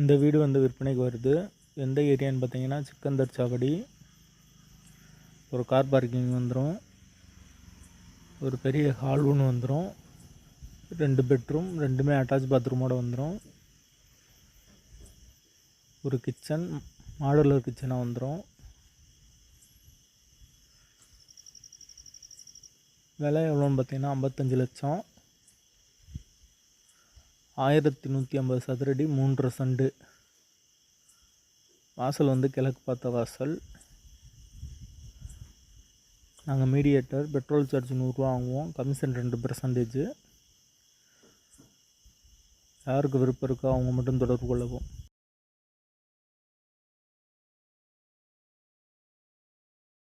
இந்த வீடு வந்து விற்பனைக்கு வருது. எந்த ஏரியான்னு பார்த்தீங்கன்னா சிக்கந்தர் சாவடி. ஒரு கார் பார்க்கிங் வந்துடும் ஒரு பெரிய ஹால் ஒன்று வந்துடும் ரெண்டு பெட்ரூம் ரெண்டுமே அட்டாச் பாத்ரூமோடு வந்துடும் ஒரு கிச்சன் மாடுலர் கிச்சனாக வந்துடும் விலை எவ்வளோன்னு பார்த்தீங்கன்னா ஐம்பத்தஞ்சு லட்சம். ஆயிரத்தி நூற்றி ஐம்பது சதுரடி மூன்று சண்டு. வாசல் வந்து கிழக்கு பார்த்த வாசல். நாங்கள் மீடியேட்டர் பெட்ரோல் சார்ஜ் நூறுரூவா வாங்குவோம். கமிஷன் ரெண்டு பர்சன்டேஜ் யாருக்கு விருப்பம் இருக்கோ அவங்க மட்டும் தொடர்பு கொள்ளவும்.